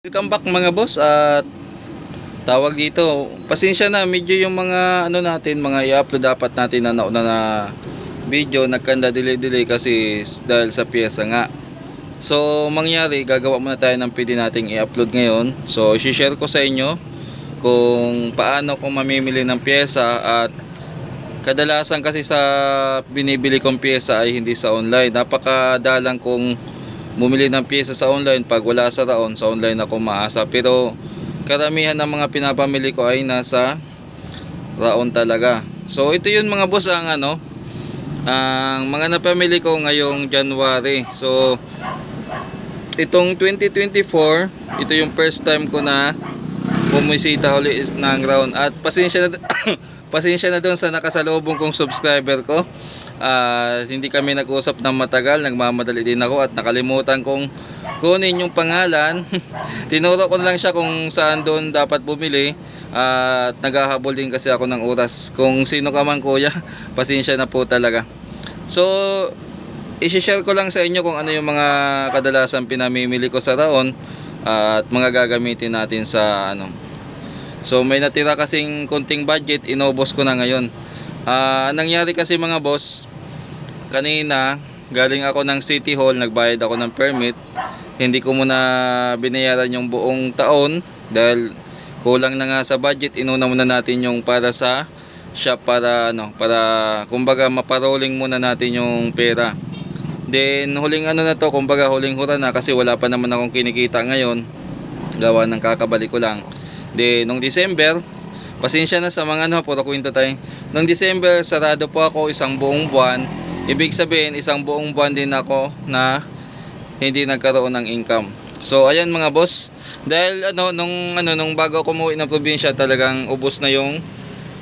Welcome back mga boss at tawag dito. Pasensya na medyo yung mga ano natin, mga i-upload dapat natin na nauna na video nagkanda delay-delay kasi s- dahil sa pyesa nga. So mangyari, gagawa muna tayo ng pwede nating i-upload ngayon. So i-share ko sa inyo kung paano ko mamimili ng pyesa at kadalasan kasi sa binibili kong pyesa ay hindi sa online. Napakadalang kong bumili ng pyesa sa online pag wala sa raon sa online ako maasa. Pero karamihan ng mga pinapamili ko ay nasa raon talaga. So ito yun mga boss ang ano ang mga napamili ko ngayong January. So itong 2024 ito yung first time ko na bumisita uli ng round at pasensya na pasensya na doon sa nakasalubong kong subscriber ko Ah, hindi kami nag-usap ng matagal nagmamadali din ako at nakalimutan kong kunin yung pangalan tinuro ko na lang siya kung saan doon dapat bumili at naghahabol din kasi ako ng oras kung sino ka man kuya pasensya na po talaga so i-share ko lang sa inyo kung ano yung mga kadalasan pinamimili ko sa raon at mga gagamitin natin sa ano. So may natira kasing konting budget, inubos ko na ngayon. Ah, nangyari kasi mga boss, kanina galing ako ng City Hall, nagbayad ako ng permit. Hindi ko muna binayaran yung buong taon dahil kulang na nga sa budget. Inuna muna natin yung para sa shop para ano, para kumbaga maparolling muna natin yung pera. Then huling ano na to, kumbaga huling hura na kasi wala pa naman akong kinikita ngayon. Gawa ng kakabalik ko lang. Then nung December, pasensya na sa mga ano, puro kwento tayo. Nung December, sarado po ako isang buong buwan. Ibig sabihin, isang buong buwan din ako na hindi nagkaroon ng income. So ayan mga boss, dahil ano nung ano nung bago ako umuwi ng probinsya, talagang ubos na yung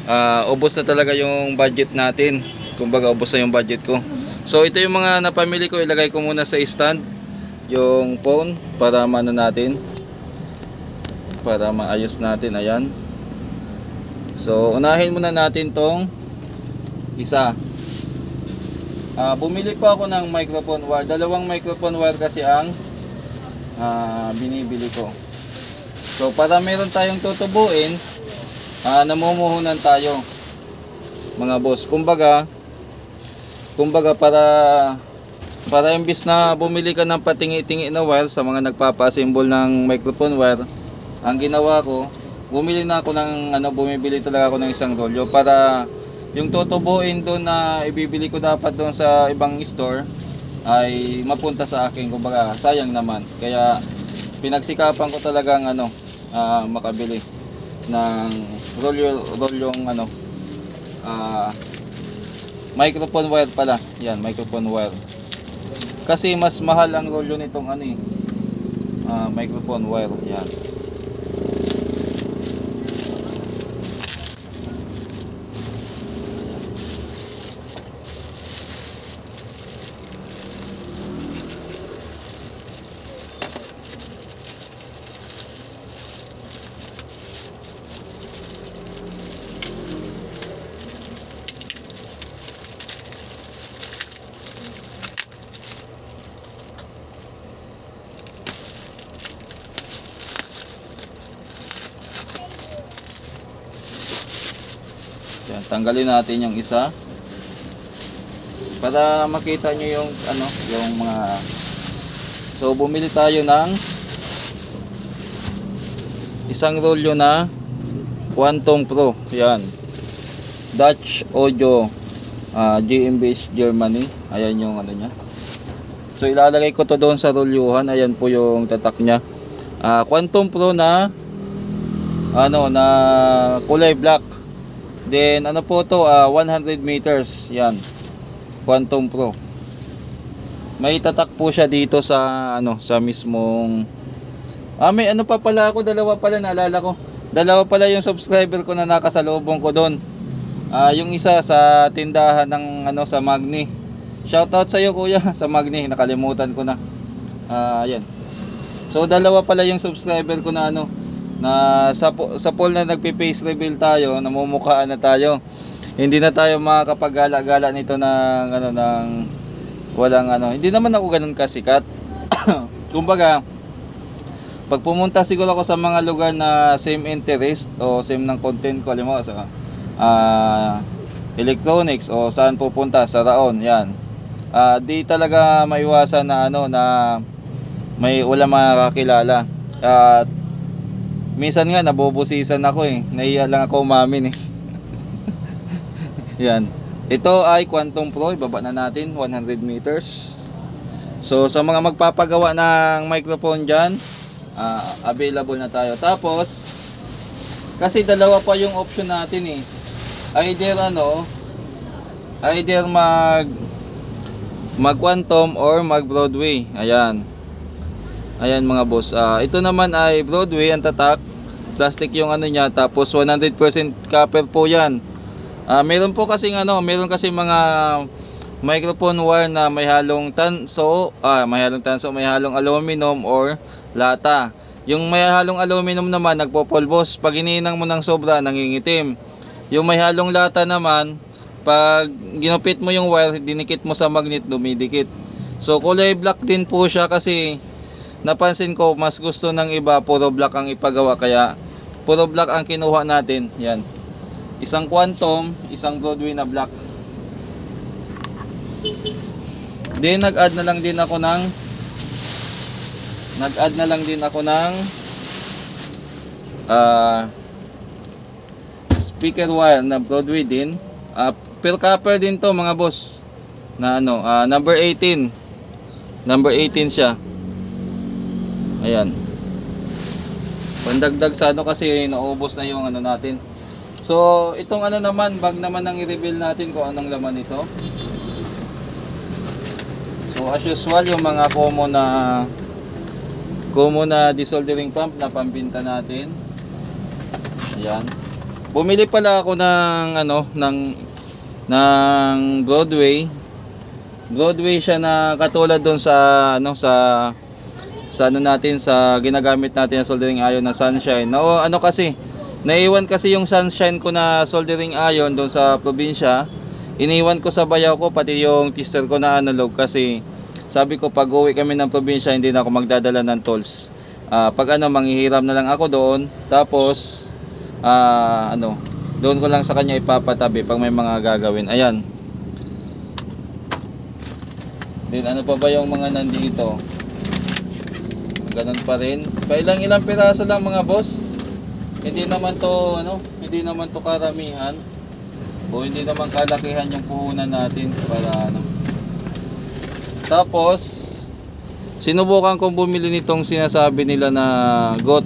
ah, ubos na talaga yung budget natin. Kumbaga ubos na yung budget ko. So ito yung mga napamili ko, ilagay ko muna sa stand yung phone para maano natin para maayos natin ayan. So unahin muna natin tong isa. Ah, bumili pa ako ng microphone wire. Dalawang microphone wire kasi ang ah, binibili ko. So para meron tayong tutubuin, ah, namumuhunan tayo mga boss. Kumbaga, kumbaga para para imbis na bumili ka ng patingi-tingi na wire sa mga nagpapa-assemble ng microphone wire, ang ginawa ko, bumili na ako ng ano, bumibili talaga ako ng isang rolyo para yung tutubuin doon na ibibili ko dapat doon sa ibang store ay mapunta sa akin. Kumbaga sayang naman. Kaya pinagsikapan ko talagang ano ah, makabili ng rolyo rolyong ano ah, microphone wire pala. Yan microphone wire. Kasi mas mahal ang rolyo nitong ano eh ah, microphone wire. Yan tanggalin natin yung isa. Para makita nyo yung ano, yung mga So bumili tayo ng isang rolyo na Quantum Pro. Yan. Dutch Audio ah, GmbH Germany. Ayan yung ano niya. So ilalagay ko to doon sa rolyuhan. Ayan po yung tatak niya. Ah, Quantum Pro na ano na kulay black. Then ano po to ah, 100 meters. Yan. Quantum Pro. May tatak po siya dito sa ano sa mismong Ah, may ano pa pala ako, dalawa pala naalala ko. Dalawa pala yung subscriber ko na nakasalubong ko doon. Ah, yung isa sa tindahan ng ano sa Magni. Shoutout sa iyo kuya sa Magni, nakalimutan ko na. Ah, yan. So dalawa pala yung subscriber ko na ano na sa sa poll na nagpe-face reveal tayo, namumukhaan na tayo. Hindi na tayo makakapag-gala-gala nito ng ano ng walang ano. Hindi naman ako ganun kasikat. Kumbaga, pag pumunta siguro ako sa mga lugar na same interest o same ng content ko, alam mo, sa ah, electronics o saan pupunta, sa Raon, yan. Ah, di talaga maiwasan na ano na may wala makakakilala. At minsan nga nabubusisan ako eh. Nahiya lang ako umamin eh. yan. Ito ay Quantum Pro, ibaba na natin 100 meters. So sa mga magpapagawa ng microphone dyan, ah, available na tayo. Tapos, kasi dalawa pa yung option natin eh. Either ano, either mag mag Quantum or mag Broadway. Ayan. Ayan mga boss. Ah, ito naman ay Broadway ang tatak. Plastic yung ano niya tapos 100% copper po 'yan. Ah, meron po kasing ano, meron kasi mga microphone wire na may halong tanso, ah, may halong tanso, may halong aluminum or lata. Yung may halong aluminum naman nagpopolbos. Pag iniinang mo ng sobra, nangingitim. Yung may halong lata naman, pag ginupit mo yung wire, dinikit mo sa magnet, dumidikit. So kulay black din po siya kasi napansin ko mas gusto ng iba puro black ang ipagawa kaya puro black ang kinuha natin. Yan. Isang quantum, isang Broadway na black. Then nag-add na lang din ako ng nag-add na lang din ako ng ah speaker wire na Broadway din. Ah, per copper din to mga boss. Na ano, ah, number 18. Number 18 siya. Ayan. Pandagdag sa ano kasi naubos na yung ano natin. So, itong ano naman, bag naman ang i-reveal natin kung anong laman nito. So, as usual, yung mga common na common na desoldering pump na pambinta natin. Ayan. Bumili pala ako ng ano, ng ng Broadway. Broadway siya na katulad doon sa ano sa sa ano natin sa ginagamit natin na soldering iron na sunshine. No, ano kasi naiwan kasi yung sunshine ko na soldering iron doon sa probinsya. Iniwan ko sa bayaw ko pati yung tester ko na analog kasi sabi ko pag uwi kami ng probinsya hindi na ako magdadala ng tools. Ah, pag ano manghihiram na lang ako doon tapos ah, ano doon ko lang sa kanya ipapatabi pag may mga gagawin. Ayan. Then ano pa ba yung mga nandito? Ganun pa rin. Kailang ilang piraso lang mga boss. Hindi naman to ano, hindi naman to karamihan. O hindi naman kalakihan yung puhunan natin para ano. Tapos sinubukan kong bumili nitong sinasabi nila na got.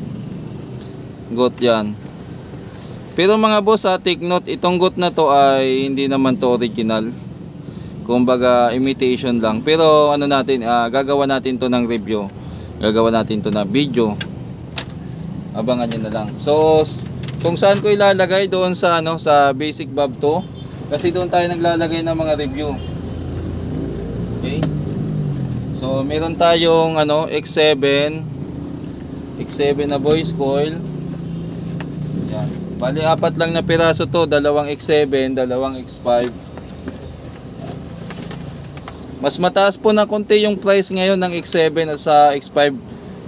Got 'yan. Pero mga boss, ha, take note, itong got na to ay hindi naman to original. Kumbaga imitation lang. Pero ano natin, ah, gagawa natin to ng review. Gagawa natin to na video. Abangan niyo na lang. So, kung saan ko ilalagay doon sa ano sa basic bob to. Kasi doon tayo naglalagay ng mga review. Okay? So, meron tayong ano X7 X7 na voice coil. Yan. Bali, apat lang na piraso to. Dalawang X7, dalawang X5. Mas mataas po na konti yung price ngayon ng X7 at sa X5.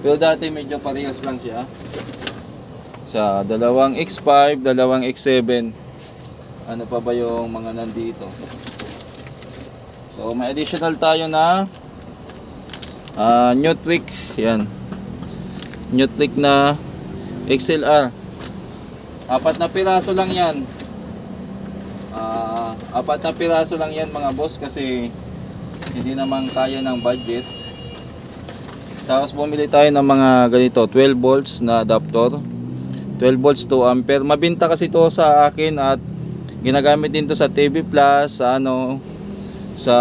Pero dati medyo parehas lang siya. Sa dalawang X5, dalawang X7. Ano pa ba yung mga nandito? So may additional tayo na ah Nutric. Yan. Nutric na XLR. Apat na piraso lang yan. Ah, apat na piraso lang yan mga boss kasi hindi naman kaya ng budget. Tapos bumili tayo ng mga ganito, 12 volts na adapter. 12 volts 2 ampere. Mabinta kasi to sa akin at ginagamit din to sa TV Plus, sa ano, sa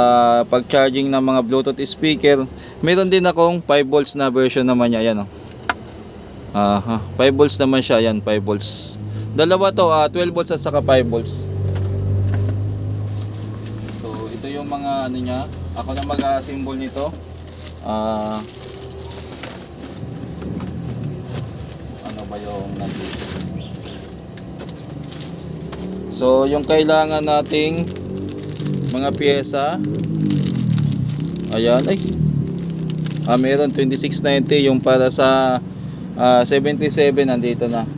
pag-charging ng mga Bluetooth speaker. Meron din akong 5 volts na version naman niya, yan oh. Aha, 5 volts naman siya, yan, 5 volts. Dalawa to, ah, 12 volts at saka 5 volts. So, ito yung mga ano niya. Ako na mag-symbol nito. Ah ano ba yung nandito? So, yung kailangan nating mga pyesa. Ayan, ay. Ah, meron 2690 yung para sa Ah, 77 nandito na.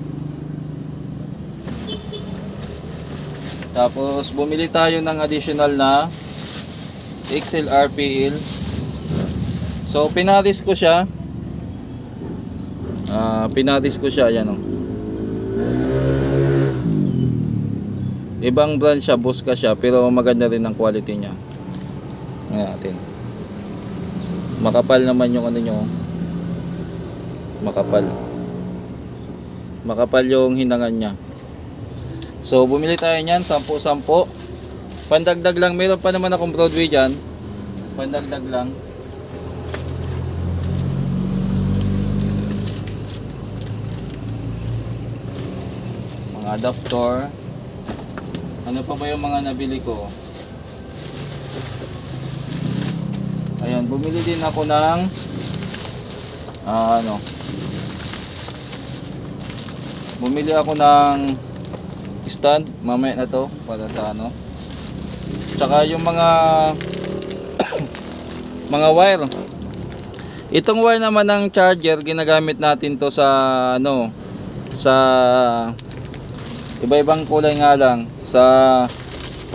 Tapos bumili tayo ng additional na XLR PL. So pinaris ko siya. Ah, pinaris ko siya yan oh. Ibang brand siya, Busca siya, pero maganda rin ang quality niya. Tingnan natin. Makapal naman yung ano nyo. Makapal. Makapal yung hinangan niya. So, bumili tayo niyan, 10-10. Pandagdag lang, meron pa naman akong Broadway dyan. Pandagdag lang. Mga adapter. Ano pa ba yung mga nabili ko? Ayan, bumili din ako ng ah, ano Bumili ako ng stand, mamaya na to para sa ano. Tsaka yung mga mga wire. Itong wire naman ng charger, ginagamit natin to sa ano sa iba-ibang kulay nga lang sa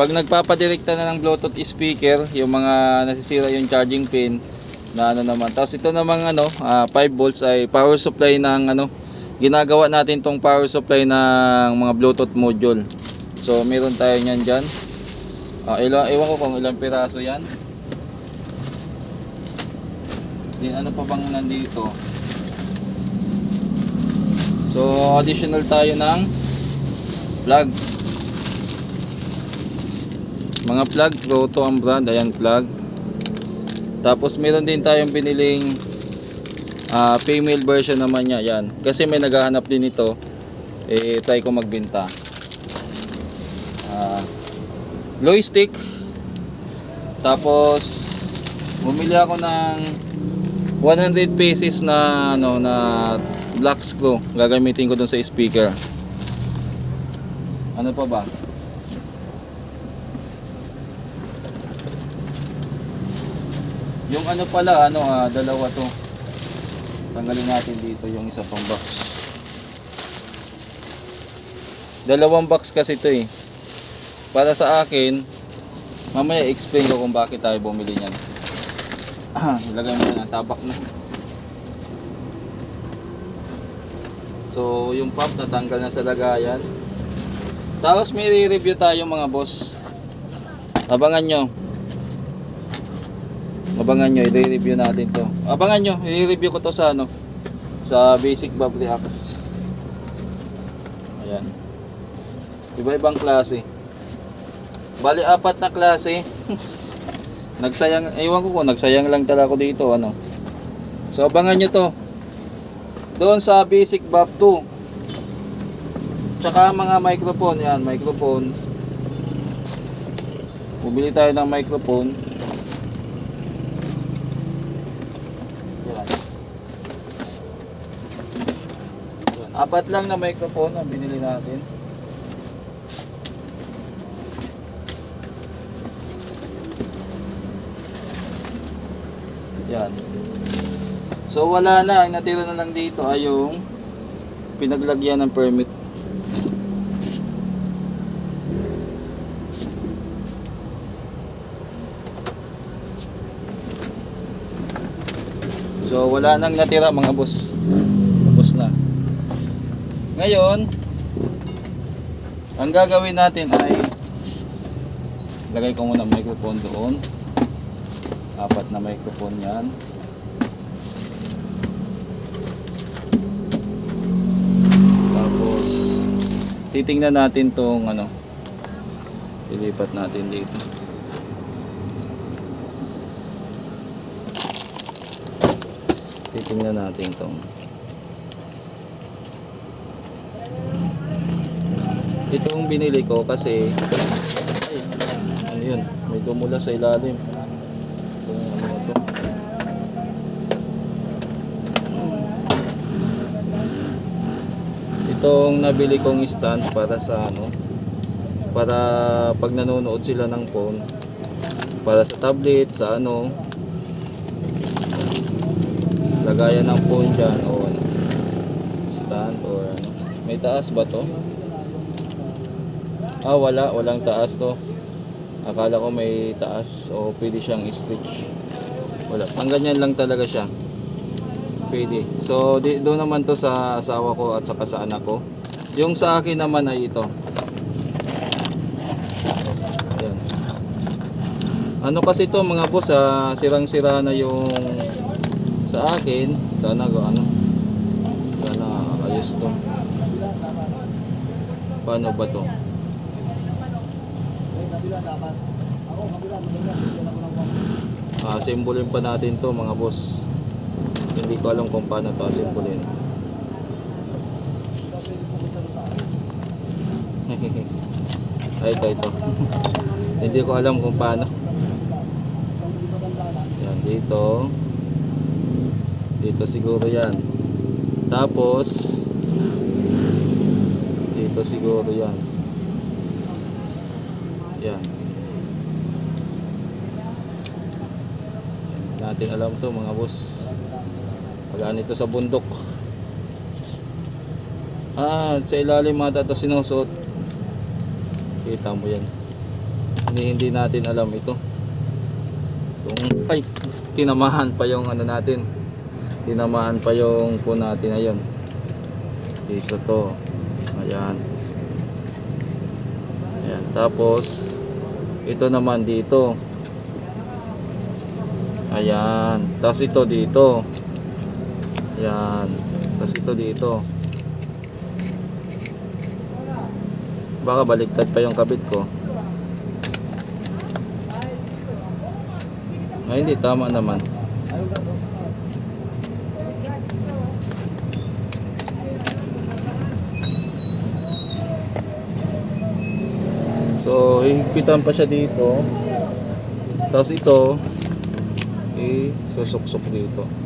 pag nagpapadirekta na ng Bluetooth speaker, yung mga nasisira yung charging pin na ano naman. Tapos ito namang ano, ah, 5 volts ay power supply ng ano, ginagawa natin tong power supply ng mga Bluetooth module. So meron tayo niyan diyan. Ah, ilang, ewan ko kung ilang piraso yan. Din ano pa bang nandito? So additional tayo ng plug. Mga plug, Roto ang brand, ayan plug. Tapos meron din tayong biniling ah, female version naman niya, yan. Kasi may naghahanap din ito, eh try ko magbenta. Ah, glow stick. Tapos bumili ako ng 100 pieces na ano na black screw gagamitin ko dun sa speaker. Ano pa ba? Yung ano pala, ano, ah, dalawa to. Tanggalin natin dito yung isa pang box. Dalawang box kasi to eh. Para sa akin, mamaya explain ko kung bakit tayo bumili niyan. Ilagay mo na, tabak na. So, yung pump natanggal na sa lagayan. Tapos may re-review tayo mga boss. Abangan nyo. Abangan nyo, i-review natin to. Abangan nyo, i-review ko to sa ano, sa basic Bob Reacts. Ayan. Iba-ibang klase. Bali, apat na klase. nagsayang, ewan ko kung nagsayang lang talaga ako dito, ano. So, abangan nyo to. Doon sa basic Bob 2. Tsaka mga microphone, yan, microphone. Bumili tayo ng microphone. Yan. Apat lang na microphone ang binili natin. Yan. So wala na, ang natira na lang dito ay yung pinaglagyan ng permit. So wala nang natira mga boss. Tapos na. Ngayon, ang gagawin natin ay lagay ko muna microphone doon. Apat na microphone yan. Tapos titingnan natin tong ano ilipat natin dito. Titingnan natin tong Itong binili ko kasi ay, ano yun, may dumula sa ilalim. Itong ano to. Itong nabili kong stand para sa ano, para pag nanonood sila ng phone, para sa tablet, sa ano, lagayan ng phone dyan o ano. stand or ano. May taas ba to? Ah, wala. Walang taas to. Akala ko may taas o pwede siyang stitch. Wala. Ang ganyan lang talaga siya. Pwede. So, di, doon naman to sa asawa ko at saka sa anak ko. Yung sa akin naman ay ito. Ayan. Ano kasi to mga boss, ah, sirang-sira na yung sa akin. Sana ano. Sana ayos to. Paano ba to? Ah, simbolin pa natin to mga boss. Hindi ko alam kung paano to simbolin. Ay, ito, ito. Hindi ko alam kung paano. Yan, dito. Dito siguro yan. Tapos, dito siguro. Yan. Yan, natin alam to mga boss. Wala nito sa bundok. Ah, sa ilalim mga ito sinusuot. Kita mo yan. Hindi, hindi natin alam ito. Kung, ay, tinamahan pa yung ano natin. Tinamahan pa yung po natin ayun. Dito to. Ayan. Ayan. Tapos, ito naman dito. Ayan. Tapos ito dito. Ayan. Tapos ito dito. Baka baliktad pa yung kabit ko. Ay, hindi. Tama naman. So, hihigpitan pa siya dito. Tapos ito, eh, susuksok dito.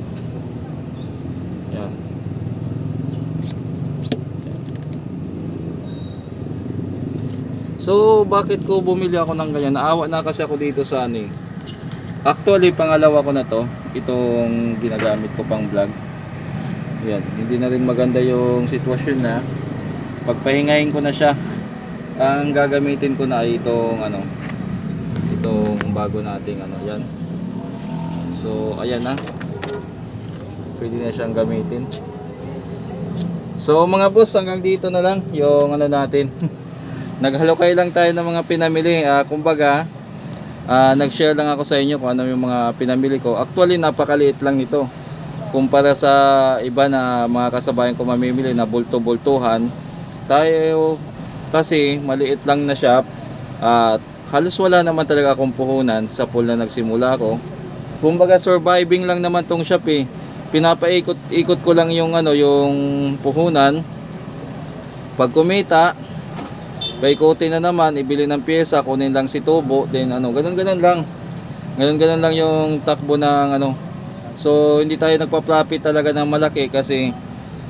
So, bakit ko bumili ako ng ganyan? Naawa na kasi ako dito sa ano eh. Actually, pangalawa ko na to. Itong ginagamit ko pang vlog. Yan. Hindi na rin maganda yung sitwasyon na. Pagpahingahin ko na siya. Ang gagamitin ko na ay itong ano. Itong bago nating ano. Yan. So, ayan na. Pwede na siyang gamitin. So, mga boss, hanggang dito na lang yung ano natin. Naghalokay lang tayo ng mga pinamili. Ah, kumbaga, Ah, nag-share lang ako sa inyo kung ano yung mga pinamili ko. Actually, napakaliit lang nito. Kumpara sa iba na mga kasabayan ko mamimili na bulto-bultuhan, tayo kasi maliit lang na shop at halos wala naman talaga akong puhunan sa pool na nagsimula ko. Kumbaga surviving lang naman tong shop eh. Pinapaikot-ikot ko lang yung ano, yung puhunan. Pag kumita, Paikutin na naman, ibili ng pyesa, kunin lang si tubo, then ano, ganun-ganun lang. Ganun-ganun lang yung takbo ng ano. So, hindi tayo nagpa-profit talaga ng malaki kasi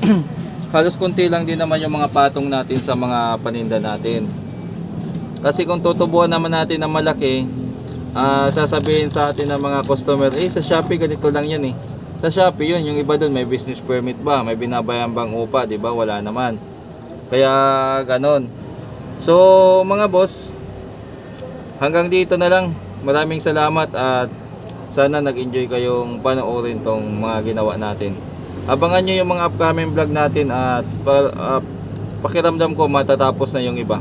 halos konti lang din naman yung mga patong natin sa mga paninda natin. Kasi kung tutubuan naman natin ng malaki, ah, sasabihin sa atin ng mga customer, eh sa Shopee ganito lang yan eh. Sa Shopee yun, yung iba doon may business permit ba, may binabayan bang upa, 'di ba? Wala naman. Kaya ganon. So, mga boss, hanggang dito na lang. Maraming salamat at sana nag-enjoy kayong panoorin tong mga ginawa natin. Abangan nyo yung mga upcoming vlog natin at ah, pakiramdam ko matatapos na yung iba.